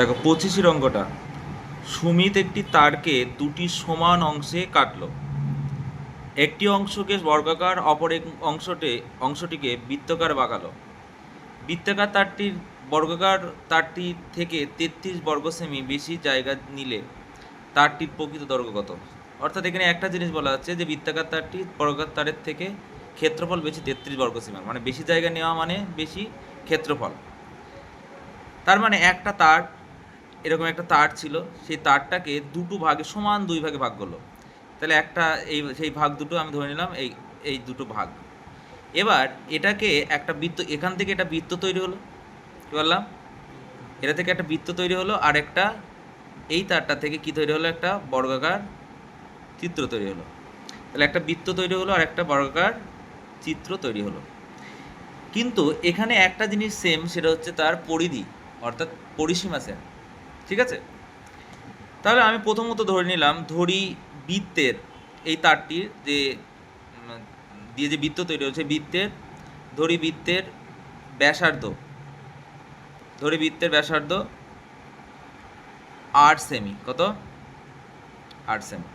দেখো, পঁচিশের অঙ্কটা। সুমিত একটি তারকে দুটি সমান অংশে কাটলো। একটি অংশকে বর্গাকার, অপর এক অংশটে, অংশটিকে বৃত্তকার বাঁকালো। বৃত্তাকার তারটির, বর্গাকার তারটি থেকে তেত্রিশ বর্গ সেমি বেশি জায়গা নিলে তারটির প্রকৃত দৈর্ঘ্য কত? অর্থাৎ এখানে একটা জিনিস বলা যাচ্ছে যে বৃত্তাকার তারটি বর্গাকার তারের থেকে ক্ষেত্রফল বেশি তেত্রিশ বর্গ সেমি মানে বেশি জায়গা নেওয়া মানে বেশি ক্ষেত্রফল। তার মানে একটা তার এরকম একটা তার ছিল, সেই তারটাকে দুটো ভাগে, সমান দুই ভাগে ভাগ করল। তাহলে একটা এই, সেই ভাগ দুটো আমি ধরে নিলাম, এই এই দুটো ভাগ। এবার এটাকে একটা বৃত্ত, এখান থেকে একটা বৃত্ত তৈরি হলো। কী বললাম? এটা থেকে একটা বৃত্ত তৈরি হলো, আর একটা এই তারটা থেকে কি তৈরি হলো? একটা বর্গাকার চিত্র তৈরি হলো। তাহলে একটা বৃত্ত তৈরি হলো, আর একটা বর্গাকার চিত্র তৈরি হলো। কিন্তু এখানে একটা জিনিস সেম সেটা হচ্ছে তার পরিধি, অর্থাৎ পরিসীমা সেম ঠিক আছে? তাহলে আমি প্রথমত ধরে নিলাম, ধরি বৃত্তের এই তারটির যে, দিয়ে যে বৃত্ত তৈরি হচ্ছে বৃত্তের, ধরি বৃত্তের ব্যাসার্ধ, ধরি বৃত্তের ব্যাসার্ধ আট সেমি কত? আট সেমি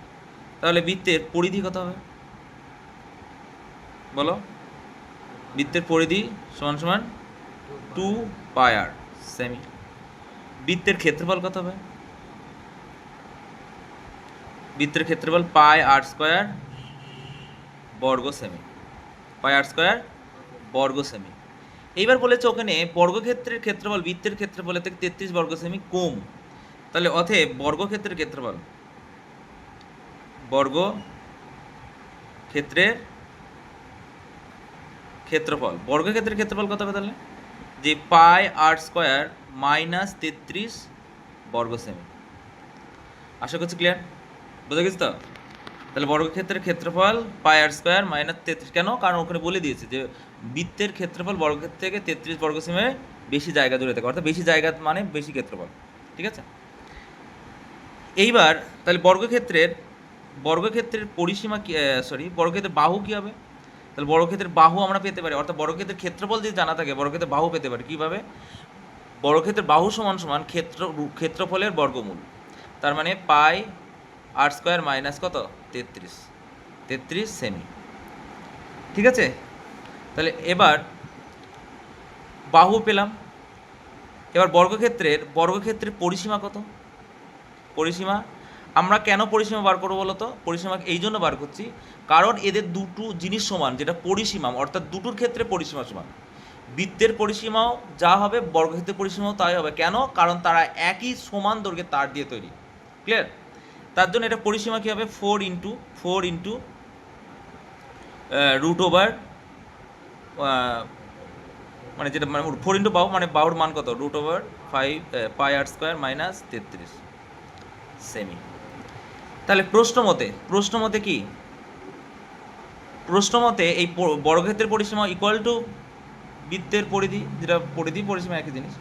তাহলে বৃত্তের পরিধি কত হবে? বলো। বৃত্তের পরিধি সমান সমান টু পাই আর সেমি বৃত্তের ক্ষেত্রফল কত হবে? বৃত্তের ক্ষেত্রফল পাই আর স্কোয়ার বর্গ সেমি। পাই আর স্কোয়ার বর্গ সেমি। এইবার বলেছে ওখানে বর্গক্ষেত্রের ক্ষেত্রফল বৃত্তের ক্ষেত্রফলের থেকে তেত্রিশ বর্গ সেমি কম। তাহলে অতএব বর্গক্ষেত্রের ক্ষেত্রফল, বর্গ ক্ষেত্রের ক্ষেত্রফল, বর্গক্ষেত্রের ক্ষেত্রফল কত হবে তাহলে? যে পাই আর স্কোয়ার মাইনাস তেত্রিশ বর্গ সেমি। আশা করছি ক্লিয়ার বুঝে গেছি তো? তাহলে বর্গক্ষেত্রের ক্ষেত্রফল পাই আর স্কোয়ার মাইনাস তেত্রিশ। কেন? কারণ ওখানে বলে দিয়েছে যে বৃত্তের ক্ষেত্রফল বর্গক্ষেত্র থেকে তেত্রিশ বর্গ সেমে বেশি জায়গা জুড়ে থাকে। অর্থাৎ বেশি জায়গা মানে বেশি ক্ষেত্রফল। ঠিক আছে? এইবার তাহলে বর্গক্ষেত্রের বর্গক্ষেত্রের পরিসীমা সরি বর্গক্ষেত্রের বাহু কী হবে? তাহলে বর্গক্ষেত্রের বাহু আমরা পেতে পারি। অর্থাৎ বর্গক্ষেত্রের ক্ষেত্রফল যদি জানা থাকে, বর্গক্ষেত্রের বাহু পেতে পারি। কীভাবে? বর্গক্ষেত্রের বাহু সমান সমান ক্ষেত্র, ক্ষেত্রফলের বর্গমূল। তার মানে পাই আর স্কোয়ার মাইনাস কত? তেত্রিশ। তেত্রিশ সেমি ঠিক আছে? তাহলে এবার বাহু পেলাম। এবার বর্গক্ষেত্রের বর্গক্ষেত্রের পরিসীমা কত? পরিসীমা, আমরা কেন পরিসীমা বার করব বলো তো? পরিসীমা এই জন্য বার করছি, কারণ এদের দুটো জিনিস সমান, যেটা পরিসীমা, অর্থাৎ দুটোর ক্ষেত্রে পরিসীমা সমান। বৃত্তের পরিসীমাও যা হবে, বর্গক্ষেত্রের পরিসীমাও তাই হবে। কেন? কারণ তারা একই সমান দৈর্ঘ্যের তার দিয়ে তৈরি। ক্লিয়ার তার জন্য এটা পরিসীমা কী হবে? Four into four into root over মানে যেটা মানে ফোর ইন্টু বাহু মানে বাহুর মান কত? Root over five pi r square minus তেত্রিশ। সেমি তাহলে প্রশ্ন মতে প্রশ্ন মতে কি? প্রশ্ন মতে এই বর্গক্ষেত্রের পরিসীমা ইকুয়াল টু বৃত্তের পরিধি, যেটা পরিধি পরিসীমা একই জিনিস,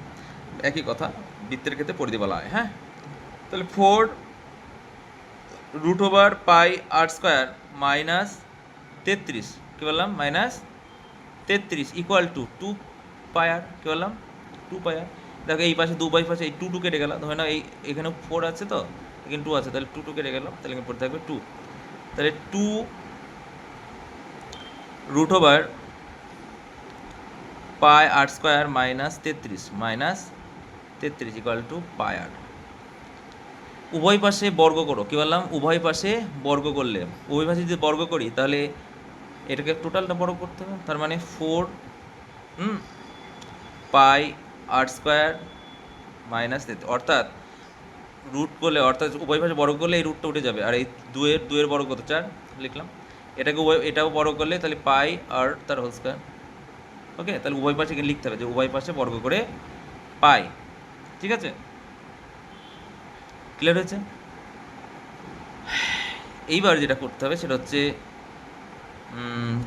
একই কথা, বৃত্তের ক্ষেত্রে পরিধি বলা হয় হ্যাঁ? তাহলে four root over pi r square minus তেত্রিশ, কী বললাম? মাইনাস তেত্রিশ equal to two pi r কী বললাম? টু পায়ার দেখো এই পাশে দু বাই পাশে এই টু টু কেটে গেল। ধরে নাও এই, এখানে ফোর আছে তো? এখানে টু আছে, তাহলে টু টু কেটে গেল। তাহলে এখানে পড়ে থাকবে টু তাহলে two root over pi r square minus তেত্রিশ মাইনাস তেত্রিশ ইকুয়াল টু পাই আর। উভয় পাশে বর্গ করো, কী বললাম? উভয় পাশে বর্গ করলে, উভয় পাশে যদি বর্গ করি, তাহলে এটাকে টোটালটা বর্গ করতে হবে, তার মানে four pi r square minus অর্থাৎ রুট করলে, অর্থাৎ উভয় পাশে বর্গ করলে এই রুটটা উঠে যাবে, আর এই দুয়ের দুয়ের বর্গ কত, চার, লিখলাম। এটাকে উভয়, এটাও বর্গ করলে তাহলে পাই আর তার হোল স্কোয়ার ওকে? তাহলে উভয় পাশে লিখতে হবে যে উভয় পাশে বর্গ করে পাই। ঠিক আছে? ক্লিয়ার হয়েছে? এইবার যেটা করতে হবে সেটা হচ্ছে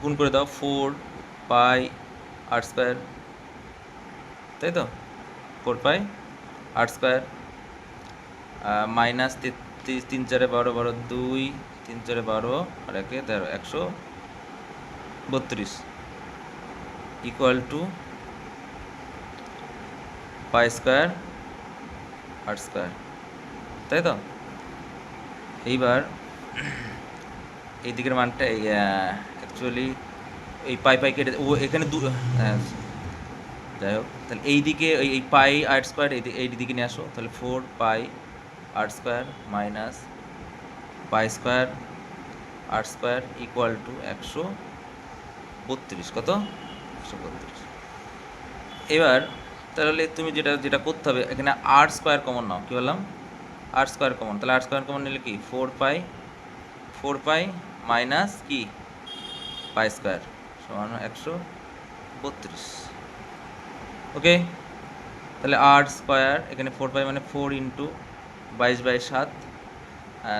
গুণ করে দাও ফোর পাই আট স্কোয়ার তাই তো? ফোর পাই আট স্কোয়ার মাইনাস তেত্রিশ, তিন চারে বারো বারো দুই, তিন চারে বারো, আর একে তেরো, একশো বত্রিশ। Equal to pi square r square তাই তো? এইবার এই দিকের মানটা অ্যাকচুয়ালি এই পাই পাই কেটে ও এখানে দু যাই হোক, তাহলে এই দিকে এই পাই আর স্কোয়ার এই এই দিকে নিয়ে আসো, তাহলে four pi r square minus pi square r square equal to একশো বত্রিশ। কত? এবার তাহলে তুমি যেটা যেটা করতে হবে, এখানে আর স্কোয়ার কমন নাও। কী বললাম? আর স্কোয়ার কমন তাহলে আর স্কোয়ার কমন নিলে কি? Four pi four pi minus কি? পাই স্কোয়ার সমান একশো বত্রিশ। ওকে তাহলে আর স্কোয়ার এখানে ফোর পাই মানে ফোর ইন্টু বাইশ বাই সাত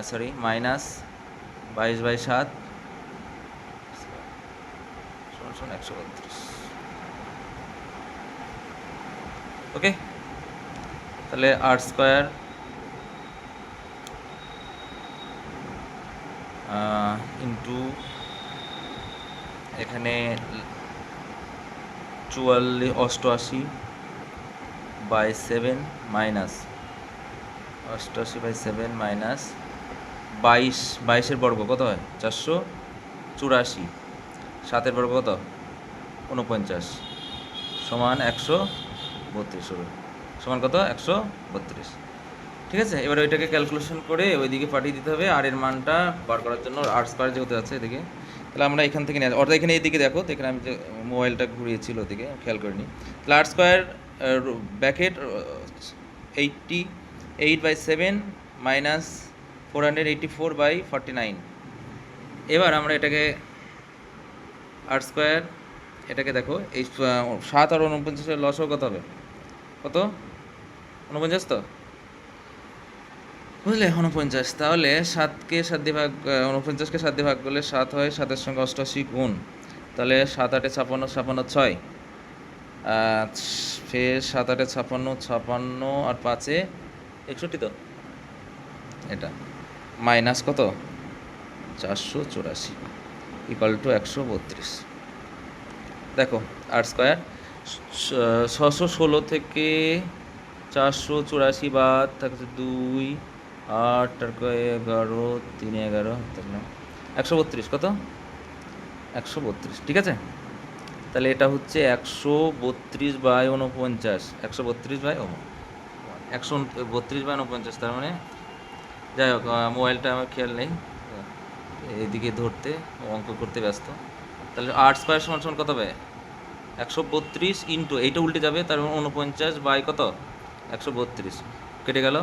সরি মাইনাস বাইশ বাই সাত একশো বত্রিশ। ওকে? তাহলে আর স্কোয়ার ইন্টু এখানে চুয়াল্লিশ অষ্টআশি বাই সেভেন মাইনাস অষ্টআশি বাই সেভেন মাইনাস বাইশ, বাইশের বর্গ কত হয়? চারশো চুরাশি। সাতের বর্গ কত? উনপঞ্চাশ সমান একশো বত্রিশ হবে। সমান কত? একশো বত্রিশ। ঠিক আছে? এবার ওইটাকে ক্যালকুলেশন করে ওইদিকে পাঠিয়ে দিতে হবে। আর এর মানটা বার করার জন্য আর স্কোয়ার যেহেতু আছে এদিকে। তাহলে আমরা এখান থেকে নিয়ে অর্থাৎ এখানে এইদিকে দেখো, তো এখানে আমি যে মোবাইলটা ঘুরিয়েছিল ওদিকে, খেয়াল করিনি। তাহলে r square bracket eighty eight by seven minus four hundred eighty four by forty nine এবার আমরা এটাকে আর স্কোয়ার এটাকে দেখো, এই সাত আর উনপঞ্চাশের লসও কত হবে। কত? উনপঞ্চাশ তো? বুঝলে উনপঞ্চাশ তাহলে সাতকে সাত দিয়ে ভাগ উনপঞ্চাশকে সাত দিয়ে ভাগ করলে সাত হয়, সাতের সঙ্গে অষ্টআশি গুণ। তাহলে সাত আটে ছাপান্ন ছাপান্ন ছয়। ফের সাত আটে ছাপান্ন ছাপান্ন আর পাঁচে একষট্টি তো? এটা। মাইনাস কত? চারশো চুরাশি। ইকাল টু একশো বত্রিশ। দেখো আর স্কোয়ার ছশো ষোলো থেকে চারশো চুরাশি বাদ থাকছে দুই, আট কয় এগারো, তিন, এগারো একশো বত্রিশ, কত? একশো বত্রিশ, ঠিক আছে? তাহলে এটা হচ্ছে একশো বত্রিশ বাই উনপঞ্চাশ একশো বত্রিশ বাই একশো বত্রিশ বাই উনপঞ্চাশ তার মানে যাই হোক মোবাইলটা আমার খেয়াল নেই এদিকে ধরতে, অঙ্ক করতে ব্যস্ত। তাহলে আট স্কোয়ার সমান সমান কত হবে? একশো বত্রিশ ইন্টু এইটা উল্টে যাবে, তার মানে উনপঞ্চাশ বাই কত? একশো বত্রিশ। কেটে গেল।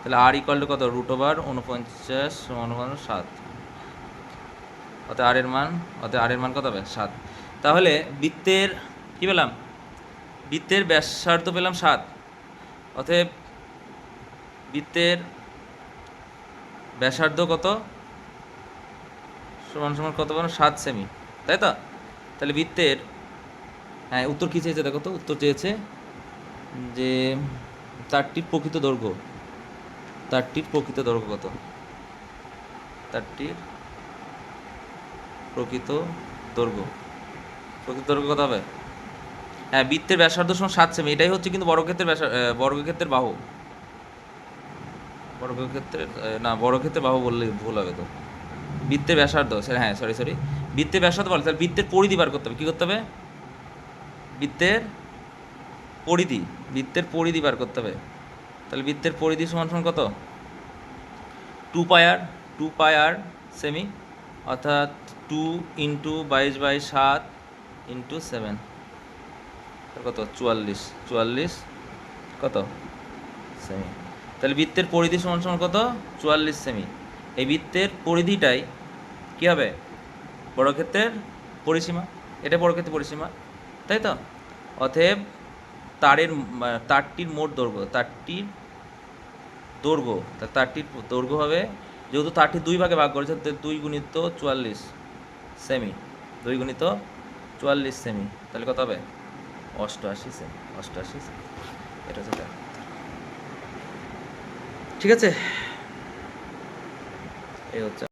তাহলে আর ইকুয়াল টু কত? রুট ওভার উনপঞ্চাশ সমান সাত। অতএব আর এর মান, অতএব আর এর মান কত হবে? সাত। তাহলে বৃত্তের, কী পেলাম? বৃত্তের ব্যাসার্ধ পেলাম সাত। অতএব বৃত্তের ব্যাসার্ধ কত? সমান সমান কত পেলাম সাত সেমি তাই তো? তাহলে বৃত্তের হ্যাঁ উত্তর কী চেয়েছে দেখো তো? উত্তর চেয়েছে যে তারটির প্রকৃত দৈর্ঘ্য। তারটির প্রকৃত দৈর্ঘ্য কত? তারটির প্রকৃত দৈর্ঘ্য। প্রকৃত দৈর্ঘ্য কত হবে? হ্যাঁ বৃত্তের ব্যাসার্ধ সমান সাত সেমি। এটাই হচ্ছে কিন্তু বর্গক্ষেত্রের ব্যাসা আহ, বর্গক্ষেত্রের বাহু। বর্গক্ষেত্রের না বর্গক্ষেত্রের বাহু বললে ভুল হবে তো। বৃত্তের ব্যাসার্ধ হ্যাঁ সরি সরি। বৃত্তের ব্যাসার্ধ বলে। তাহলে বৃত্তের পরিধি বার করতে হবে। কী করতে হবে? বৃত্তের পরিধি বৃত্তের পরিধি বার করতে হবে। তাহলে বৃত্তের পরিধি সমান সমান কত? Two pi r two pi r semi অর্থাৎ টু ইন্টু বাইশ বাই সাত ইন্টু সেভেন কত? চুয়াল্লিশ। চুয়াল্লিশ কত? সেমি তাহলে বৃত্তের পরিধি সমান সমান কত? চুয়াল্লিশ সেমি এই বৃত্তের পরিধিটাই কী হবে? বড়ক্ষেত্রের পরিসীমা। এটা বড়ক্ষেত্রের পরিসীমা। তাই তো? অতএব তারের, তারটির মোট দৈর্ঘ্য, তারটির দৈর্ঘ্য, তা তারটির দৈর্ঘ্য হবে, যেহেতু তারটি দুই ভাগে ভাগ করেছে দুই গুণিত চুয়াল্লিশ সেমি, দুই গুণিত চুয়াল্লিশ সেমি, তাহলে কত হবে? অষ্টআশি সেমি, অষ্টআশি এটা হচ্ছে ঠিক আছে? এই হচ্ছে